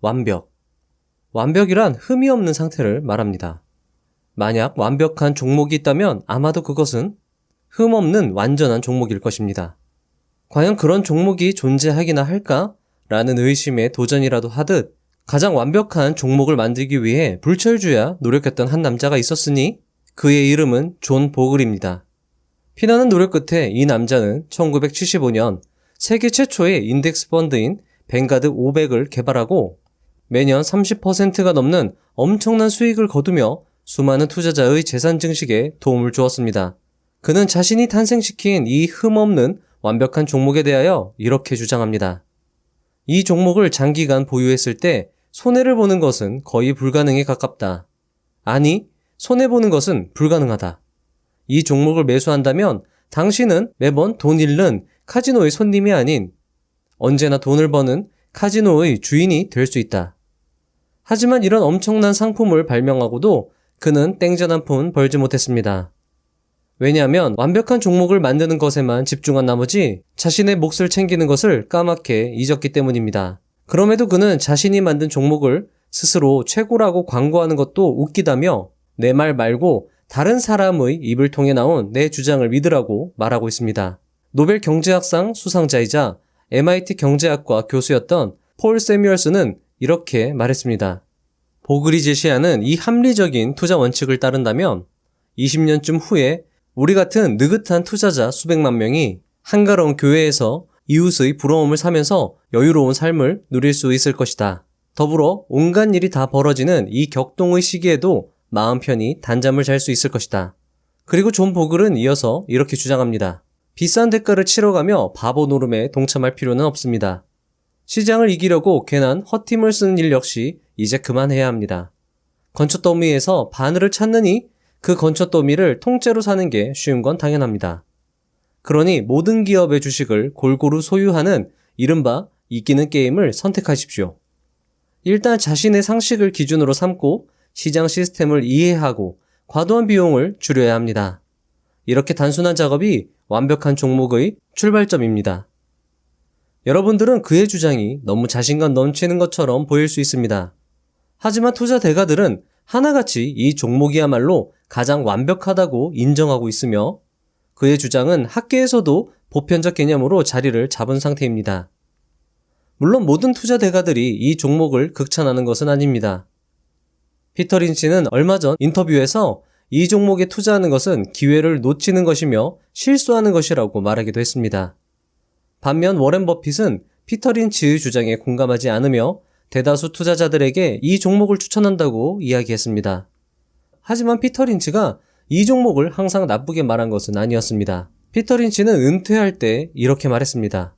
완벽. 완벽이란 흠이 없는 상태를 말합니다. 만약 완벽한 종목이 있다면 아마도 그것은 흠 없는 완전한 종목일 것입니다. 과연 그런 종목이 존재하기나 할까? 라는 의심에 도전이라도 하듯 가장 완벽한 종목을 만들기 위해 불철주야 노력했던 한 남자가 있었으니 그의 이름은 존 보글입니다. 피나는 노력 끝에 이 남자는 1975년 세계 최초의 인덱스 펀드인 뱅가드 500을 개발하고 매년 30%가 넘는 엄청난 수익을 거두며 수많은 투자자의 재산 증식에 도움을 주었습니다. 그는 자신이 탄생시킨 이 흠없는 완벽한 종목에 대하여 이렇게 주장합니다. 이 종목을 장기간 보유했을 때 손해를 보는 것은 거의 불가능에 가깝다. 아니, 손해보는 것은 불가능하다. 이 종목을 매수한다면 당신은 매번 돈 잃는 카지노의 손님이 아닌 언제나 돈을 버는 카지노의 주인이 될 수 있다. 하지만 이런 엄청난 상품을 발명하고도 그는 땡전 한 푼 벌지 못했습니다. 왜냐하면 완벽한 종목을 만드는 것에만 집중한 나머지 자신의 몫을 챙기는 것을 까맣게 잊었기 때문입니다. 그럼에도 그는 자신이 만든 종목을 스스로 최고라고 광고하는 것도 웃기다며 내 말 말고 다른 사람의 입을 통해 나온 내 주장을 믿으라고 말하고 있습니다. 노벨 경제학상 수상자이자 MIT 경제학과 교수였던 폴 세뮤얼스는 이렇게 말했습니다. 보글이 제시하는 이 합리적인 투자 원칙을 따른다면 20년쯤 후에 우리 같은 느긋한 투자자 수백만 명이 한가로운 교회에서 이웃의 부러움을 사면서 여유로운 삶을 누릴 수 있을 것이다. 더불어 온갖 일이 다 벌어지는 이 격동의 시기에도 마음 편히 단잠을 잘 수 있을 것이다. 그리고 존 보글은 이어서 이렇게 주장합니다. 비싼 대가를 치러가며 바보 노름에 동참할 필요는 없습니다. 시장을 이기려고 괜한 헛힘을 쓰는 일 역시 이제 그만해야 합니다. 건초 더미에서 바늘을 찾느니 그 건초 더미를 통째로 사는 게 쉬운 건 당연합니다. 그러니 모든 기업의 주식을 골고루 소유하는 이른바 이기는 게임을 선택하십시오. 일단 자신의 상식을 기준으로 삼고 시장 시스템을 이해하고 과도한 비용을 줄여야 합니다. 이렇게 단순한 작업이 완벽한 종목의 출발점입니다. 여러분들은 그의 주장이 너무 자신감 넘치는 것처럼 보일 수 있습니다. 하지만 투자 대가들은 하나같이 이 종목이야말로 가장 완벽하다고 인정하고 있으며 그의 주장은 학계에서도 보편적 개념으로 자리를 잡은 상태입니다. 물론 모든 투자 대가들이 이 종목을 극찬하는 것은 아닙니다. 피터 린치는 얼마 전 인터뷰에서 이 종목에 투자하는 것은 기회를 놓치는 것이며 실수하는 것이라고 말하기도 했습니다. 반면 워렌 버핏은 피터 린치의 주장에 공감하지 않으며 대다수 투자자들에게 이 종목을 추천한다고 이야기했습니다. 하지만 피터 린치가 이 종목을 항상 나쁘게 말한 것은 아니었습니다. 피터 린치는 은퇴할 때 이렇게 말했습니다.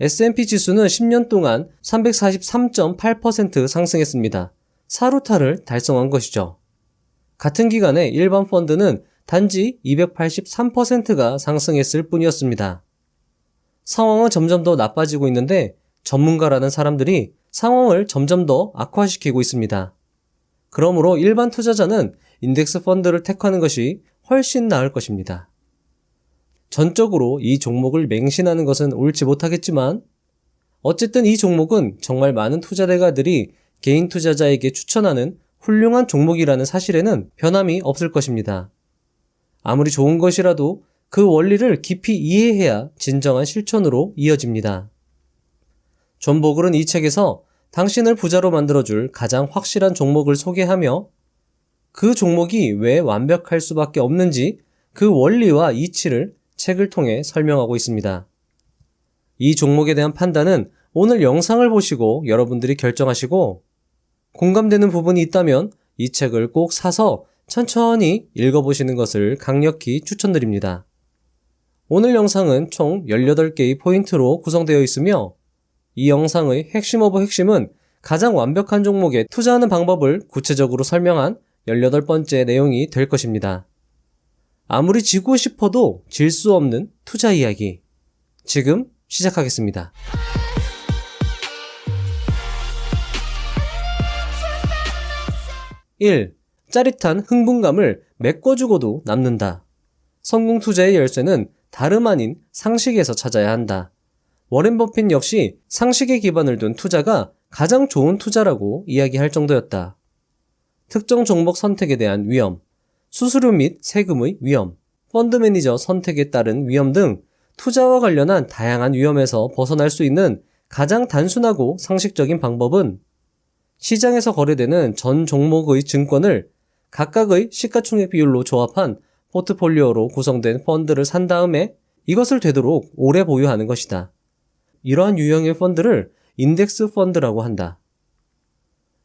S&P 지수는 10년 동안 343.8% 상승했습니다. 사루타를 달성한 것이죠. 같은 기간에 일반 펀드는 단지 283%가 상승했을 뿐이었습니다. 상황은 점점 더 나빠지고 있는데 전문가라는 사람들이 상황을 점점 더 악화시키고 있습니다. 그러므로 일반 투자자는 인덱스 펀드를 택하는 것이 훨씬 나을 것입니다. 전적으로 이 종목을 맹신하는 것은 옳지 못하겠지만 어쨌든 이 종목은 정말 많은 투자 대가들이 개인 투자자에게 추천하는 훌륭한 종목이라는 사실에는 변함이 없을 것입니다. 아무리 좋은 것이라도 그 원리를 깊이 이해해야 진정한 실천으로 이어집니다. 존 보글은 이 책에서 당신을 부자로 만들어줄 가장 확실한 종목을 소개하며 그 종목이 왜 완벽할 수밖에 없는지 그 원리와 이치를 책을 통해 설명하고 있습니다. 이 종목에 대한 판단은 오늘 영상을 보시고 여러분들이 결정하시고 공감되는 부분이 있다면 이 책을 꼭 사서 천천히 읽어보시는 것을 강력히 추천드립니다. 오늘 영상은 총 18개의 포인트로 구성되어 있으며 이 영상의 핵심 오브 핵심은 가장 완벽한 종목에 투자하는 방법을 구체적으로 설명한 18번째 내용이 될 것입니다. 아무리 지고 싶어도 질 수 없는 투자 이야기. 지금 시작하겠습니다. 1. 짜릿한 흥분감을 메꿔주고도 남는다. 성공 투자의 열쇠는 다름 아닌 상식에서 찾아야 한다. 워렌 버핏 역시 상식에 기반을 둔 투자가 가장 좋은 투자라고 이야기할 정도였다. 특정 종목 선택에 대한 위험, 수수료 및 세금의 위험, 펀드 매니저 선택에 따른 위험 등 투자와 관련한 다양한 위험에서 벗어날 수 있는 가장 단순하고 상식적인 방법은 시장에서 거래되는 전 종목의 증권을 각각의 시가총액 비율로 조합한 포트폴리오로 구성된 펀드를 산 다음에 이것을 되도록 오래 보유하는 것이다. 이러한 유형의 펀드를 인덱스 펀드라고 한다.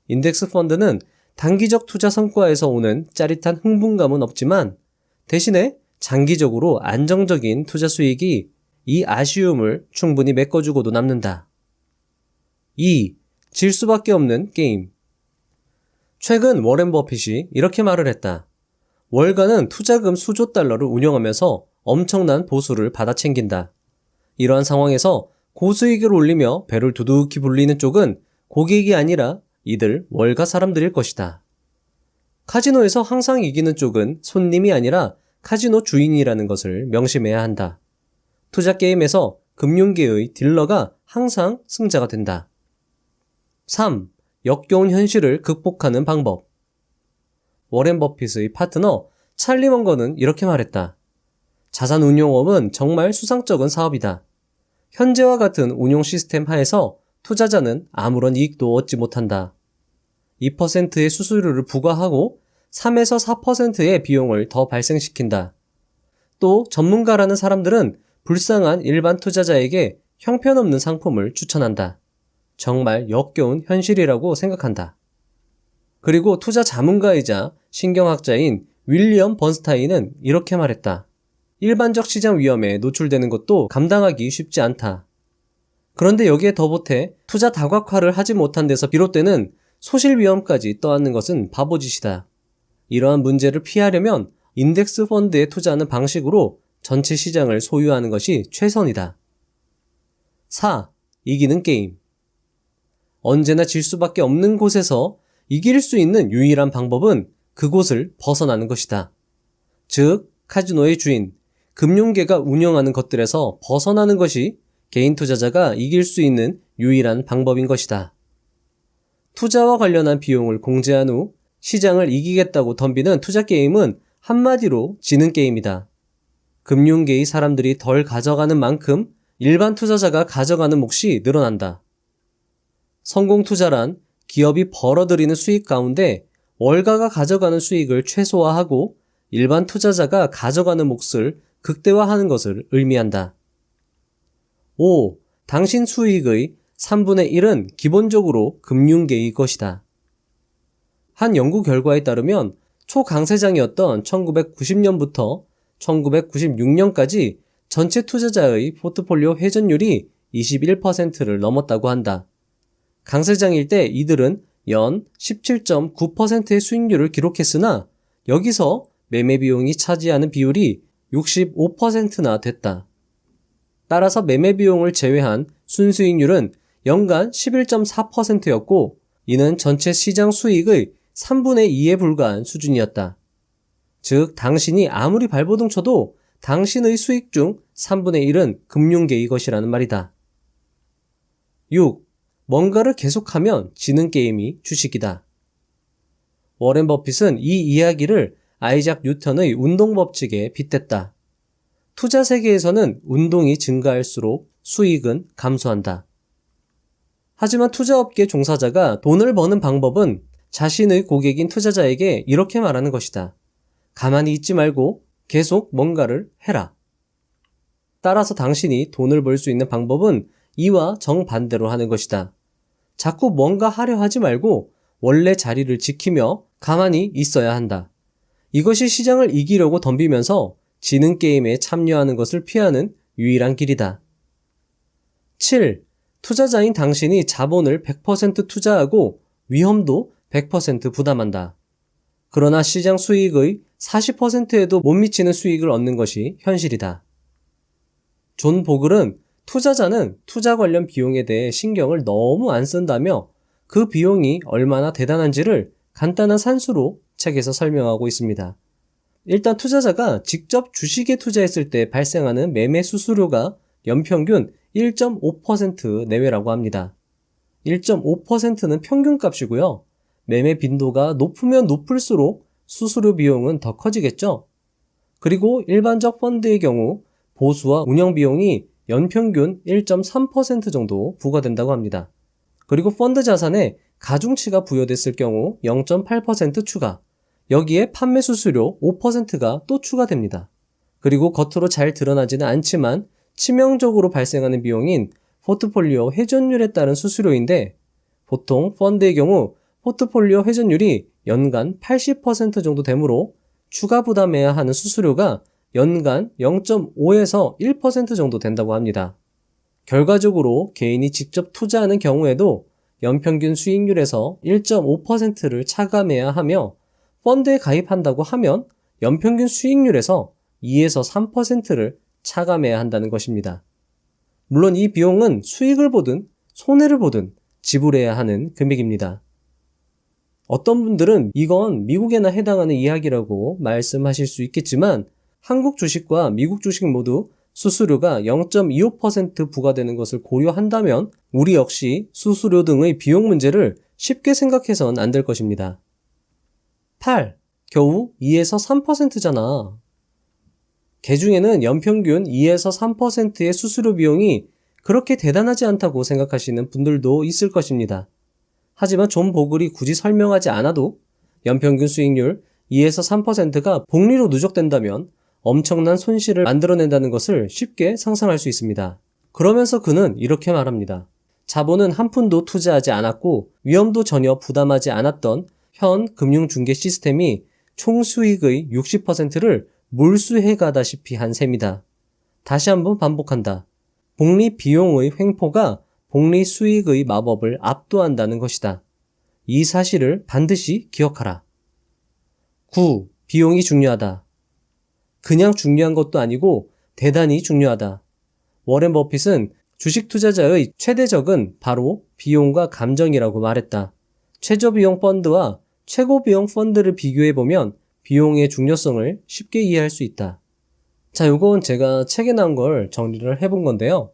인덱스 펀드는 단기적 투자 성과에서 오는 짜릿한 흥분감은 없지만 대신에 장기적으로 안정적인 투자 수익이 이 아쉬움을 충분히 메꿔주고도 남는다. 2. 질 수밖에 없는 게임. 최근 워렌 버핏이 이렇게 말을 했다. 월가는 투자금 수조 달러를 운영하면서 엄청난 보수를 받아 챙긴다. 이러한 상황에서 고수익을 올리며 배를 두둑히 불리는 쪽은 고객이 아니라 이들 월가 사람들일 것이다. 카지노에서 항상 이기는 쪽은 손님이 아니라 카지노 주인이라는 것을 명심해야 한다. 투자 게임에서 금융계의 딜러가 항상 승자가 된다. 3. 역겨운 현실을 극복하는 방법. 워렌 버핏의 파트너 찰리 먼거는 이렇게 말했다. 자산 운용업은 정말 수상쩍은 사업이다. 현재와 같은 운용 시스템 하에서 투자자는 아무런 이익도 얻지 못한다. 2%의 수수료를 부과하고 3에서 4%의 비용을 더 발생시킨다. 또 전문가라는 사람들은 불쌍한 일반 투자자에게 형편없는 상품을 추천한다. 정말 역겨운 현실이라고 생각한다. 그리고 투자 자문가이자 신경학자인 윌리엄 번스타인은 이렇게 말했다. 일반적 시장 위험에 노출되는 것도 감당하기 쉽지 않다. 그런데 여기에 더 보태 투자 다각화를 하지 못한 데서 비롯되는 소실 위험까지 떠안는 것은 바보짓이다. 이러한 문제를 피하려면 인덱스 펀드에 투자하는 방식으로 전체 시장을 소유하는 것이 최선이다. 4. 이기는 게임. 언제나 질 수밖에 없는 곳에서 이길 수 있는 유일한 방법은 그곳을 벗어나는 것이다. 즉, 카지노의 주인, 금융계가 운영하는 것들에서 벗어나는 것이 개인 투자자가 이길 수 있는 유일한 방법인 것이다. 투자와 관련한 비용을 공제한 후 시장을 이기겠다고 덤비는 투자 게임은 한마디로 지는 게임이다. 금융계의 사람들이 덜 가져가는 만큼 일반 투자자가 가져가는 몫이 늘어난다. 성공 투자란 기업이 벌어들이는 수익 가운데 월가가 가져가는 수익을 최소화하고 일반 투자자가 가져가는 몫을 극대화하는 것을 의미한다. 5. 당신 수익의 3분의 1은 기본적으로 금융계의 것이다. 한 연구 결과에 따르면 초강세장이었던 1990년부터 1996년까지 전체 투자자의 포트폴리오 회전율이 21%를 넘었다고 한다. 강세장일 때 이들은 연 17.9%의 수익률을 기록했으나 여기서 매매 비용이 차지하는 비율이 65%나 됐다. 따라서 매매 비용을 제외한 순수익률은 연간 11.4%였고 이는 전체 시장 수익의 3분의 2에 불과한 수준이었다. 즉, 당신이 아무리 발버둥 쳐도 당신의 수익 중 3분의 1은 금융계의 것이라는 말이다. 6. 뭔가를 계속하면 지는 게임이 주식이다. 워렌 버핏은 이 이야기를 아이작 뉴턴의 운동 법칙에 빗댔다. 투자 세계에서는 운동이 증가할수록 수익은 감소한다. 하지만 투자업계 종사자가 돈을 버는 방법은 자신의 고객인 투자자에게 이렇게 말하는 것이다. 가만히 있지 말고 계속 뭔가를 해라. 따라서 당신이 돈을 벌 수 있는 방법은 이와 정반대로 하는 것이다. 자꾸 뭔가 하려 하지 말고 원래 자리를 지키며 가만히 있어야 한다. 이것이 시장을 이기려고 덤비면서 지능 게임에 참여하는 것을 피하는 유일한 길이다. 7. 투자자인 당신이 자본을 100% 투자하고 위험도 100% 부담한다. 그러나 시장 수익의 40%에도 못 미치는 수익을 얻는 것이 현실이다. 존 보글은 투자자는 투자 관련 비용에 대해 신경을 너무 안 쓴다며 그 비용이 얼마나 대단한지를 간단한 산수로 책에서 설명하고 있습니다. 일단 투자자가 직접 주식에 투자했을 때 발생하는 매매 수수료가 연평균 1.5% 내외라고 합니다. 1.5%는 평균 값이고요. 매매 빈도가 높으면 높을수록 수수료 비용은 더 커지겠죠? 그리고 일반적 펀드의 경우 보수와 운영 비용이 연평균 1.3% 정도 부과된다고 합니다. 그리고 펀드 자산에 가중치가 부여됐을 경우 0.8% 추가, 여기에 판매 수수료 5%가 또 추가됩니다. 그리고 겉으로 잘 드러나지는 않지만 치명적으로 발생하는 비용인 포트폴리오 회전율에 따른 수수료인데 보통 펀드의 경우 포트폴리오 회전율이 연간 80% 정도 되므로 추가 부담해야 하는 수수료가 연간 0.5에서 1% 정도 된다고 합니다. 결과적으로 개인이 직접 투자하는 경우에도 연평균 수익률에서 1.5%를 차감해야 하며 펀드에 가입한다고 하면 연평균 수익률에서 2에서 3%를 차감해야 한다는 것입니다. 물론 이 비용은 수익을 보든 손해를 보든 지불해야 하는 금액입니다. 어떤 분들은 이건 미국에나 해당하는 이야기라고 말씀하실 수 있겠지만 한국 주식과 미국 주식 모두 수수료가 0.25% 부과되는 것을 고려한다면 우리 역시 수수료 등의 비용 문제를 쉽게 생각해선 안 될 것입니다. 8. 겨우 2에서 3%잖아. 개 중에는 연평균 2에서 3%의 수수료 비용이 그렇게 대단하지 않다고 생각하시는 분들도 있을 것입니다. 하지만 존 보글이 굳이 설명하지 않아도 연평균 수익률 2에서 3%가 복리로 누적된다면 엄청난 손실을 만들어낸다는 것을 쉽게 상상할 수 있습니다. 그러면서 그는 이렇게 말합니다. 자본은 한 푼도 투자하지 않았고 위험도 전혀 부담하지 않았던 현 금융중개 시스템이 총 수익의 60%를 몰수해 가다시피 한 셈이다. 다시 한번 반복한다. 복리 비용의 횡포가 복리 수익의 마법을 압도한다는 것이다. 이 사실을 반드시 기억하라. 9. 비용이 중요하다. 그냥 중요한 것도 아니고 대단히 중요하다. 워렌 버핏은 주식 투자자의 최대 적은 바로 비용과 감정이라고 말했다. 최저비용 펀드와 최고비용 펀드를 비교해보면 비용의 중요성을 쉽게 이해할 수 있다. 자, 요건 제가 책에 나온 걸 정리를 해본 건데요.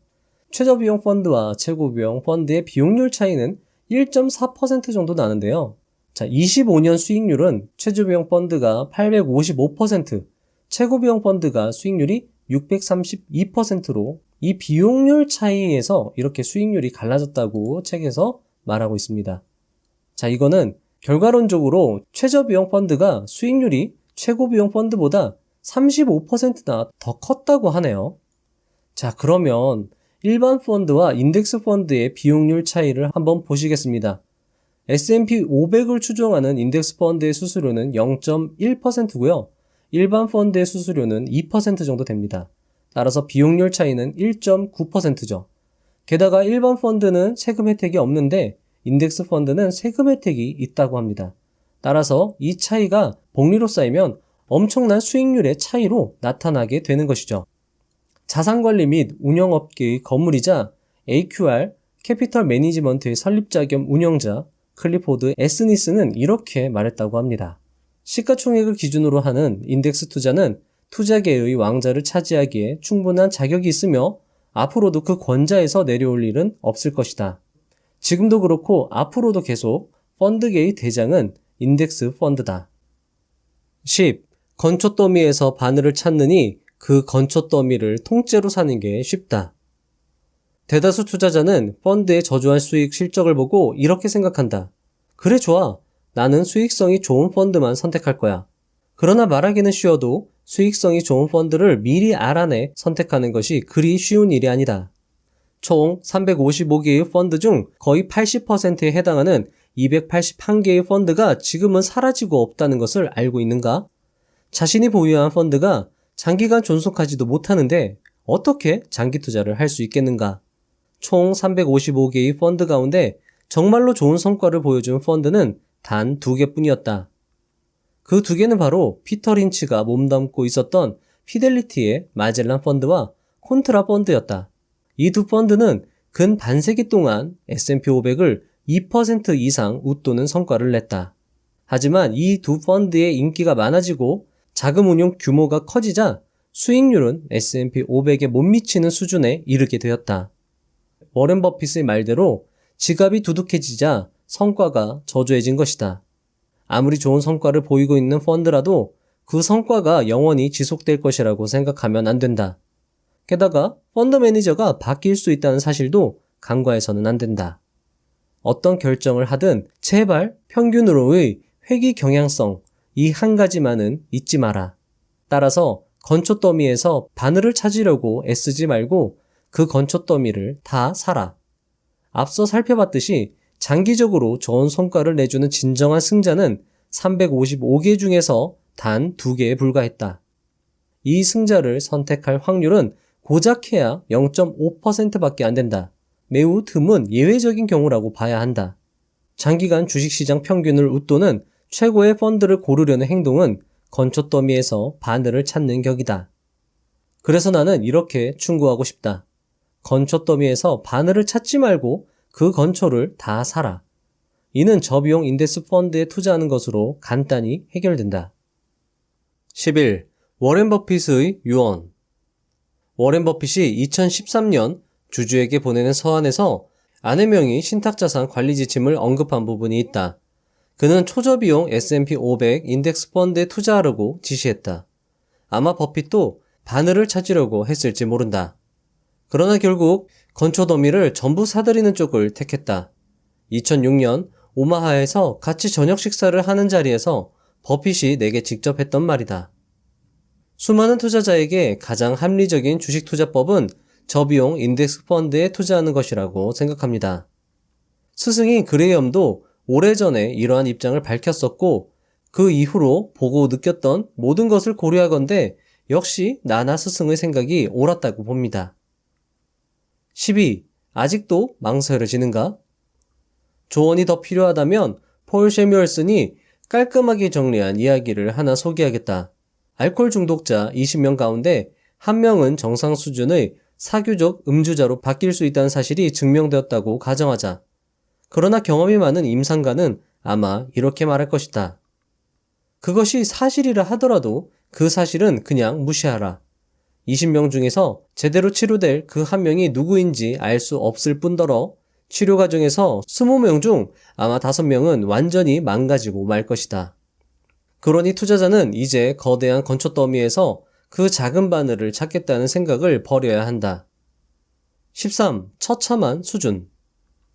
최저비용 펀드와 최고비용 펀드의 비용률 차이는 1.4% 정도 나는데요. 자, 25년 수익률은 최저비용 펀드가 855%, 최고비용 펀드가 수익률이 632%로 이 비용률 차이에서 이렇게 수익률이 갈라졌다고 책에서 말하고 있습니다. 자, 이거는 결과론적으로 최저비용 펀드가 수익률이 최고비용 펀드보다 35%나 더 컸다고 하네요. 자, 그러면 일반 펀드와 인덱스 펀드의 비용률 차이를 한번 보시겠습니다. S&P 500을 추종하는 인덱스 펀드의 수수료는 0.1%고요. 일반 펀드의 수수료는 2% 정도 됩니다. 따라서 비용률 차이는 1.9%죠. 게다가 일반 펀드는 세금 혜택이 없는데 인덱스 펀드는 세금 혜택이 있다고 합니다. 따라서 이 차이가 복리로 쌓이면 엄청난 수익률의 차이로 나타나게 되는 것이죠. 자산관리 및 운영업계의 건물이자 AQR 캐피털 매니지먼트의 설립자 겸 운영자 클리포드 에스니스는 이렇게 말했다고 합니다. 시가총액을 기준으로 하는 인덱스 투자는 투자계의 왕자를 차지하기에 충분한 자격이 있으며 앞으로도 그 권자에서 내려올 일은 없을 것이다. 지금도 그렇고 앞으로도 계속 펀드계의 대장은 인덱스 펀드다. 10. 건초 더미에서 바늘을 찾느니 그 건초 더미를 통째로 사는 게 쉽다. 대다수 투자자는 펀드의 저조한 수익 실적을 보고 이렇게 생각한다. 그래 좋아. 나는 수익성이 좋은 펀드만 선택할 거야. 그러나 말하기는 쉬워도 수익성이 좋은 펀드를 미리 알아내 선택하는 것이 그리 쉬운 일이 아니다. 총 355개의 펀드 중 거의 80%에 해당하는 281개의 펀드가 지금은 사라지고 없다는 것을 알고 있는가? 자신이 보유한 펀드가 장기간 존속하지도 못하는데 어떻게 장기 투자를 할 수 있겠는가? 총 355개의 펀드 가운데 정말로 좋은 성과를 보여준 펀드는 단 두 개뿐이었다. 그 두 개는 바로 피터 린치가 몸담고 있었던 피델리티의 마젤란 펀드와 콘트라 펀드였다. 이 두 펀드는 근 반세기 동안 S&P 500을 2% 이상 웃도는 성과를 냈다. 하지만 이 두 펀드의 인기가 많아지고 자금 운용 규모가 커지자 수익률은 S&P 500에 못 미치는 수준에 이르게 되었다. 워렌 버핏의 말대로 지갑이 두둑해지자 성과가 저조해진 것이다. 아무리 좋은 성과를 보이고 있는 펀드라도 그 성과가 영원히 지속될 것이라고 생각하면 안 된다. 게다가 펀드 매니저가 바뀔 수 있다는 사실도 간과해서는 안 된다. 어떤 결정을 하든 제발 평균으로의 회기 경향성 이 한 가지만은 잊지 마라. 따라서 건초 더미에서 바늘을 찾으려고 애쓰지 말고 그 건초 더미를 다 사라. 앞서 살펴봤듯이 장기적으로 좋은 성과를 내주는 진정한 승자는 355개 중에서 단 2개에 불과했다. 이 승자를 선택할 확률은 고작해야 0.5%밖에 안 된다. 매우 드문 예외적인 경우라고 봐야 한다. 장기간 주식시장 평균을 웃도는 최고의 펀드를 고르려는 행동은 건초 더미에서 바늘을 찾는 격이다. 그래서 나는 이렇게 충고하고 싶다. 건초 더미에서 바늘을 찾지 말고 그 건초를 다 사라. 이는 저비용 인덱스 펀드에 투자하는 것으로 간단히 해결된다. 11. 워렌 버핏의 유언 워렌 버핏이 2013년 주주에게 보내는 서한에서 아내 명의 신탁자산 관리 지침을 언급한 부분이 있다. 그는 초저비용 S&P 500 인덱스 펀드에 투자하려고 지시했다. 아마 버핏도 바늘을 찾으려고 했을지 모른다. 그러나 결국 건초 더미를 전부 사들이는 쪽을 택했다. 2006년 오마하에서 같이 저녁 식사를 하는 자리에서 버핏이 내게 직접 했던 말이다. 수많은 투자자에게 가장 합리적인 주식 투자법은 저비용 인덱스 펀드에 투자하는 것이라고 생각합니다. 스승인 그레이엄도 오래전에 이러한 입장을 밝혔었고 그 이후로 보고 느꼈던 모든 것을 고려하건대 역시 나나 스승의 생각이 옳았다고 봅니다. 12. 아직도 망설여지는가? 조언이 더 필요하다면 폴 셰뮤얼슨이 깔끔하게 정리한 이야기를 하나 소개하겠다. 알코올 중독자 20명 가운데 한 명은 정상 수준의 사교적 음주자로 바뀔 수 있다는 사실이 증명되었다고 가정하자. 그러나 경험이 많은 임상가는 아마 이렇게 말할 것이다. 그것이 사실이라 하더라도 그 사실은 그냥 무시하라. 20명 중에서 제대로 치료될 그 한 명이 누구인지 알 수 없을 뿐더러 치료 과정에서 20명 중 아마 5명은 완전히 망가지고 말 것이다. 그러니 투자자는 이제 거대한 건초 더미에서 그 작은 바늘을 찾겠다는 생각을 버려야 한다. 13. 처참한 수준.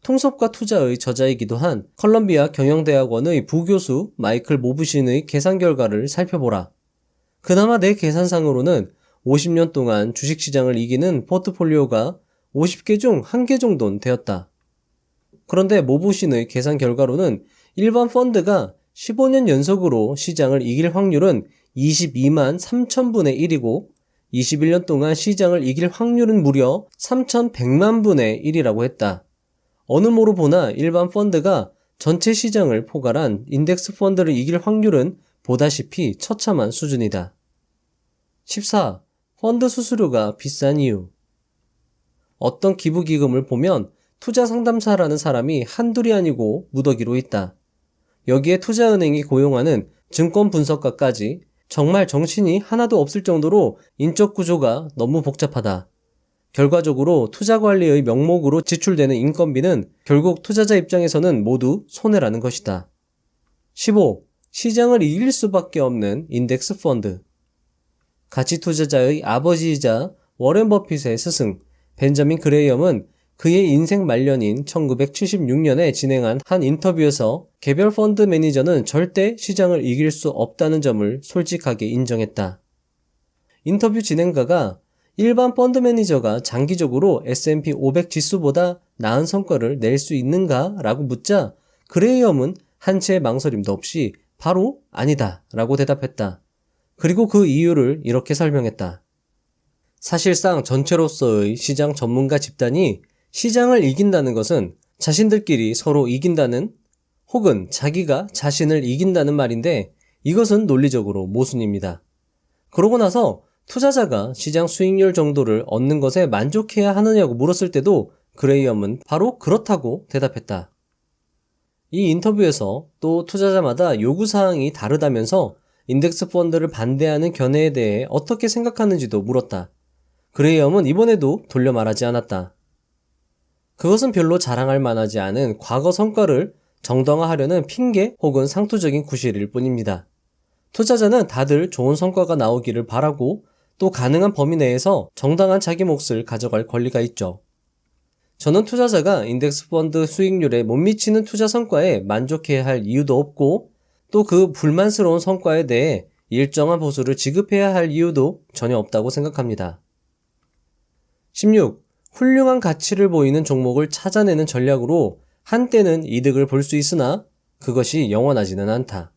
통섭과 투자의 저자이기도 한 컬럼비아 경영대학원의 부교수 마이클 모브신의 계산 결과를 살펴보라. 그나마 내 계산상으로는 50년 동안 주식시장을 이기는 포트폴리오가 50개 중 1개 정도는 되었다. 그런데 모브신의 계산 결과로는 일반 펀드가 15년 연속으로 시장을 이길 확률은 22만 3천분의 1이고 21년 동안 시장을 이길 확률은 무려 3,100만 분의 1이라고 했다. 어느 모로 보나 일반 펀드가 전체 시장을 포괄한 인덱스 펀드를 이길 확률은 보다시피 처참한 수준이다. 14. 펀드 수수료가 비싼 이유. 어떤 기부기금을 보면 투자 상담사라는 사람이 한둘이 아니고 무더기로 있다. 여기에 투자은행이 고용하는 증권 분석가까지 정말 정신이 하나도 없을 정도로 인적 구조가 너무 복잡하다. 결과적으로 투자 관리의 명목으로 지출되는 인건비는 결국 투자자 입장에서는 모두 손해라는 것이다. 15. 시장을 이길 수밖에 없는 인덱스 펀드. 가치 투자자의 아버지이자 워렌 버핏의 스승 벤자민 그레이엄은 그의 인생 말년인 1976년에 진행한 한 인터뷰에서 개별 펀드 매니저는 절대 시장을 이길 수 없다는 점을 솔직하게 인정했다. 인터뷰 진행가가 일반 펀드 매니저가 장기적으로 S&P 500 지수보다 나은 성과를 낼 수 있는가? 라고 묻자 그레이엄은 한 채의 망설임도 없이 바로 아니다 라고 대답했다. 그리고 그 이유를 이렇게 설명했다. 사실상 전체로서의 시장 전문가 집단이 시장을 이긴다는 것은 자신들끼리 서로 이긴다는 혹은 자기가 자신을 이긴다는 말인데 이것은 논리적으로 모순입니다. 그러고 나서 투자자가 시장 수익률 정도를 얻는 것에 만족해야 하느냐고 물었을 때도 그레이엄은 바로 그렇다고 대답했다. 이 인터뷰에서 또 투자자마다 요구사항이 다르다면서 인덱스 펀드를 반대하는 견해에 대해 어떻게 생각하는지도 물었다. 그레이엄은 이번에도 돌려 말하지 않았다. 그것은 별로 자랑할 만하지 않은 과거 성과를 정당화하려는 핑계 혹은 상투적인 구실일 뿐입니다. 투자자는 다들 좋은 성과가 나오기를 바라고 또 가능한 범위 내에서 정당한 자기 몫을 가져갈 권리가 있죠. 저는 투자자가 인덱스 펀드 수익률에 못 미치는 투자 성과에 만족해야 할 이유도 없고 또 그 불만스러운 성과에 대해 일정한 보수를 지급해야 할 이유도 전혀 없다고 생각합니다. 16. 훌륭한 가치를 보이는 종목을 찾아내는 전략으로 한때는 이득을 볼 수 있으나 그것이 영원하지는 않다.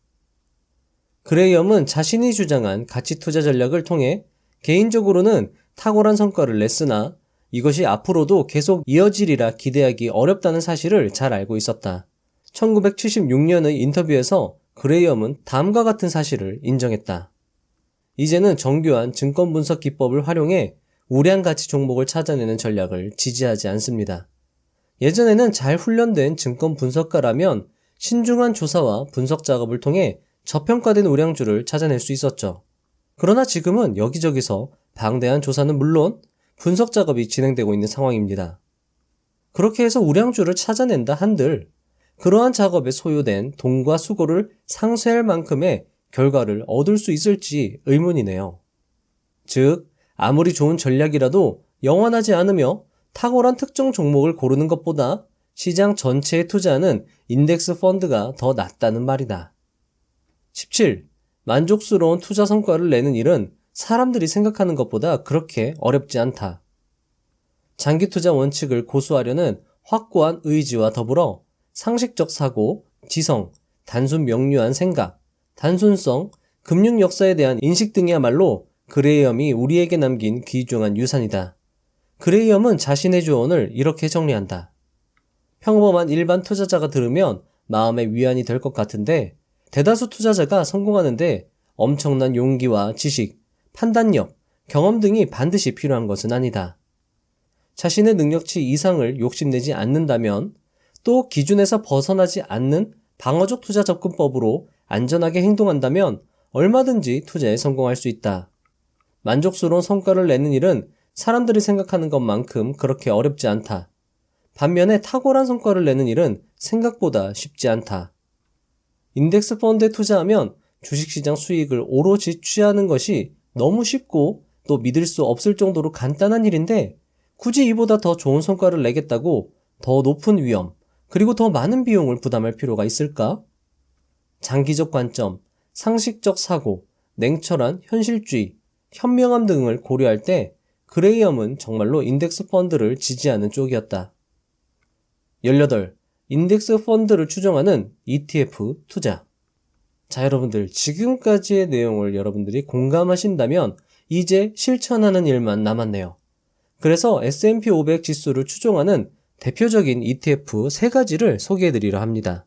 그레이엄은 자신이 주장한 가치 투자 전략을 통해 개인적으로는 탁월한 성과를 냈으나 이것이 앞으로도 계속 이어지리라 기대하기 어렵다는 사실을 잘 알고 있었다. 1976년의 인터뷰에서 그레이엄은 다음과 같은 사실을 인정했다. 이제는 정교한 증권 분석 기법을 활용해 우량 가치 종목을 찾아내는 전략을 지지하지 않습니다. 예전에는 잘 훈련된 증권 분석가라면 신중한 조사와 분석 작업을 통해 저평가된 우량주를 찾아낼 수 있었죠. 그러나 지금은 여기저기서 방대한 조사는 물론 분석 작업이 진행되고 있는 상황입니다. 그렇게 해서 우량주를 찾아낸다 한들 그러한 작업에 소요된 돈과 수고를 상쇄할 만큼의 결과를 얻을 수 있을지 의문이네요. 즉, 아무리 좋은 전략이라도 영원하지 않으며 탁월한 특정 종목을 고르는 것보다 시장 전체에 투자하는 인덱스 펀드가 더 낫다는 말이다. 17. 만족스러운 투자 성과를 내는 일은 사람들이 생각하는 것보다 그렇게 어렵지 않다. 장기 투자 원칙을 고수하려는 확고한 의지와 더불어 상식적 사고, 지성, 단순 명료한 생각, 단순성, 금융 역사에 대한 인식 등이야말로 그레이엄이 우리에게 남긴 귀중한 유산이다. 그레이엄은 자신의 조언을 이렇게 정리한다. 평범한 일반 투자자가 들으면 마음의 위안이 될 것 같은데 대다수 투자자가 성공하는데 엄청난 용기와 지식, 판단력, 경험 등이 반드시 필요한 것은 아니다. 자신의 능력치 이상을 욕심내지 않는다면 또 기준에서 벗어나지 않는 방어적 투자 접근법으로 안전하게 행동한다면 얼마든지 투자에 성공할 수 있다. 만족스러운 성과를 내는 일은 사람들이 생각하는 것만큼 그렇게 어렵지 않다. 반면에 탁월한 성과를 내는 일은 생각보다 쉽지 않다. 인덱스 펀드에 투자하면 주식시장 수익을 오로지 취하는 것이 너무 쉽고 또 믿을 수 없을 정도로 간단한 일인데 굳이 이보다 더 좋은 성과를 내겠다고 더 높은 위험, 그리고 더 많은 비용을 부담할 필요가 있을까? 장기적 관점, 상식적 사고, 냉철한 현실주의, 현명함 등을 고려할 때 그레이엄은 정말로 인덱스 펀드를 지지하는 쪽이었다. 18. 인덱스 펀드를 추정하는 ETF 투자. 자, 여러분들, 지금까지의 내용을 여러분들이 공감하신다면 이제 실천하는 일만 남았네요. 그래서 S&P 500 지수를 추종하는 대표적인 ETF 세 가지를 소개해 드리려 합니다.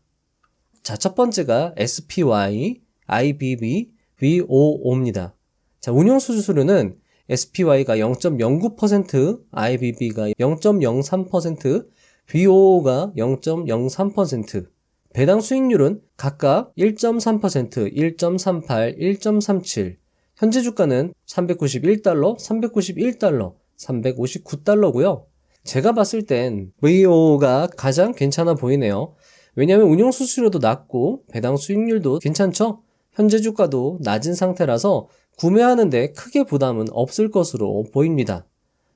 자, 첫 번째가 SPY, IBB, VOO입니다. 자, 운용 수수료는 SPY가 0.09%, IBB가 0.03%, VOO가 0.03%, 배당 수익률은 각각 1.3%, 1.38, 1.37, 현재 주가는 391달러, 391달러, 359달러고요. 제가 봤을 땐 VO가 가장 괜찮아 보이네요. 왜냐하면 운용 수수료도 낮고 배당 수익률도 괜찮죠? 현재 주가도 낮은 상태라서 구매하는데 크게 부담은 없을 것으로 보입니다.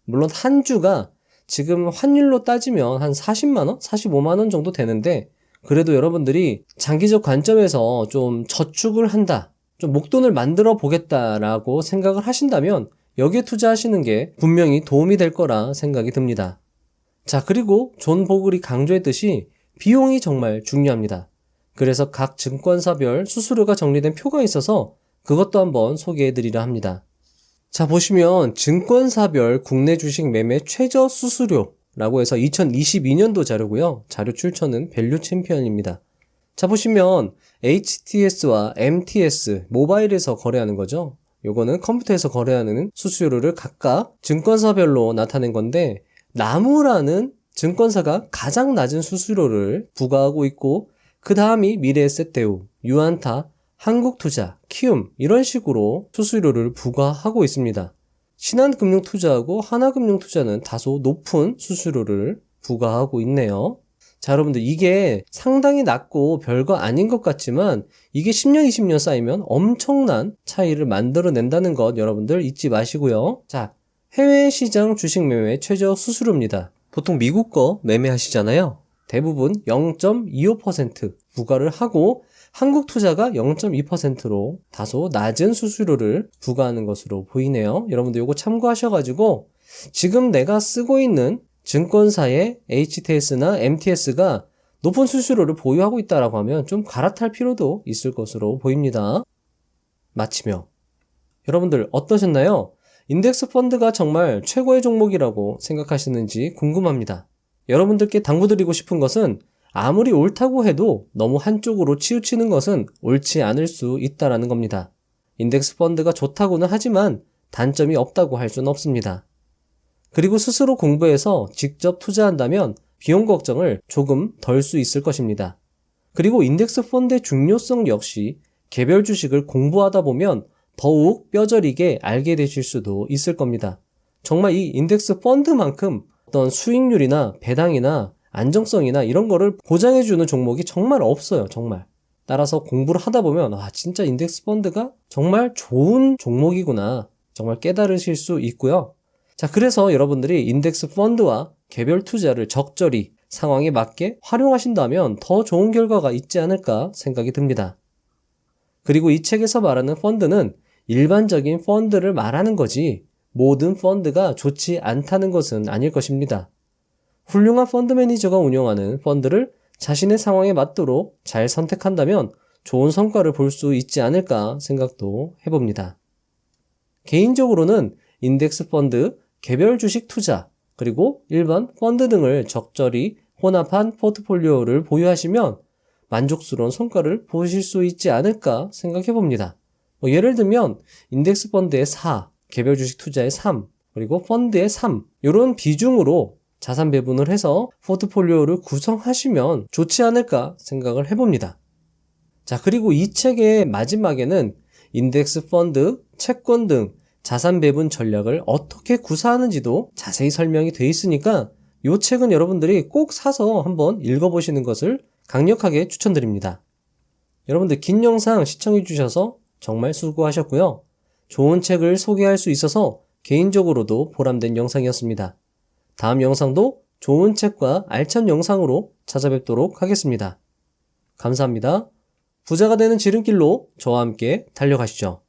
물론 한 주가 지금 환율로 따지면 한 40만원? 45만원 정도 되는데 그래도 여러분들이 장기적 관점에서 좀 저축을 한다. 좀 목돈을 만들어 보겠다라고 생각을 하신다면 여기에 투자하시는 게 분명히 도움이 될 거라 생각이 듭니다. 자, 그리고 존 보글이 강조했듯이 비용이 정말 중요합니다. 그래서 각 증권사별 수수료가 정리된 표가 있어서 그것도 한번 소개해 드리려 합니다. 자, 보시면 증권사별 국내 주식 매매 최저 수수료라고 해서 2022년도 자료고요. 자료 출처는 밸류 챔피언입니다. 자, 보시면 HTS와 MTS 모바일에서 거래하는 거죠. 요거는 컴퓨터에서 거래하는 수수료를 각각 증권사별로 나타낸 건데 나무라는 증권사가 가장 낮은 수수료를 부과하고 있고 그 다음이 미래에셋대우, 유안타, 한국투자, 키움 이런 식으로 수수료를 부과하고 있습니다. 신한금융투자하고 하나금융투자는 다소 높은 수수료를 부과하고 있네요. 자, 여러분들 이게 상당히 낮고 별거 아닌 것 같지만 이게 10년, 20년 쌓이면 엄청난 차이를 만들어낸다는 것 여러분들 잊지 마시고요. 자, 해외 시장 주식 매매 최저 수수료입니다. 보통 미국 거 매매하시잖아요. 대부분 0.25% 부과를 하고 한국 투자가 0.2%로 다소 낮은 수수료를 부과하는 것으로 보이네요. 여러분들 이거 참고하셔가지고 지금 내가 쓰고 있는 증권사의 HTS나 MTS가 높은 수수료를 보유하고 있다라고 하면 좀 갈아탈 필요도 있을 것으로 보입니다. 마치며 여러분들 어떠셨나요? 인덱스 펀드가 정말 최고의 종목이라고 생각하시는지 궁금합니다. 여러분들께 당부드리고 싶은 것은 아무리 옳다고 해도 너무 한쪽으로 치우치는 것은 옳지 않을 수 있다라는 겁니다. 인덱스 펀드가 좋다고는 하지만 단점이 없다고 할 수는 없습니다. 그리고 스스로 공부해서 직접 투자한다면 비용 걱정을 조금 덜 수 있을 것입니다. 그리고 인덱스 펀드의 중요성 역시 개별 주식을 공부하다 보면 더욱 뼈저리게 알게 되실 수도 있을 겁니다. 정말 이 인덱스 펀드만큼 어떤 수익률이나 배당이나 안정성이나 이런 거를 보장해주는 종목이 정말 없어요, 정말. 따라서 공부를 하다 보면, 아, 진짜 인덱스 펀드가 정말 좋은 종목이구나. 정말 깨달으실 수 있고요. 자, 그래서 여러분들이 인덱스 펀드와 개별 투자를 적절히 상황에 맞게 활용하신다면 더 좋은 결과가 있지 않을까 생각이 듭니다. 그리고 이 책에서 말하는 펀드는 일반적인 펀드를 말하는 거지 모든 펀드가 좋지 않다는 것은 아닐 것입니다. 훌륭한 펀드 매니저가 운영하는 펀드를 자신의 상황에 맞도록 잘 선택한다면 좋은 성과를 볼 수 있지 않을까 생각도 해봅니다. 개인적으로는 인덱스 펀드, 개별 주식 투자, 그리고 일반 펀드 등을 적절히 혼합한 포트폴리오를 보유하시면 만족스러운 성과를 보실 수 있지 않을까 생각해 봅니다. 뭐 예를 들면 인덱스 펀드의 4, 개별 주식 투자의 3, 그리고 펀드의 3 이런 비중으로 자산 배분을 해서 포트폴리오를 구성하시면 좋지 않을까 생각을 해봅니다. 자, 그리고 이 책의 마지막에는 인덱스 펀드, 채권 등 자산 배분 전략을 어떻게 구사하는지도 자세히 설명이 되어 있으니까 이 책은 여러분들이 꼭 사서 한번 읽어보시는 것을 강력하게 추천드립니다. 여러분들 긴 영상 시청해 주셔서 정말 수고하셨고요. 좋은 책을 소개할 수 있어서 개인적으로도 보람된 영상이었습니다. 다음 영상도 좋은 책과 알찬 영상으로 찾아뵙도록 하겠습니다. 감사합니다. 부자가 되는 지름길로 저와 함께 달려가시죠.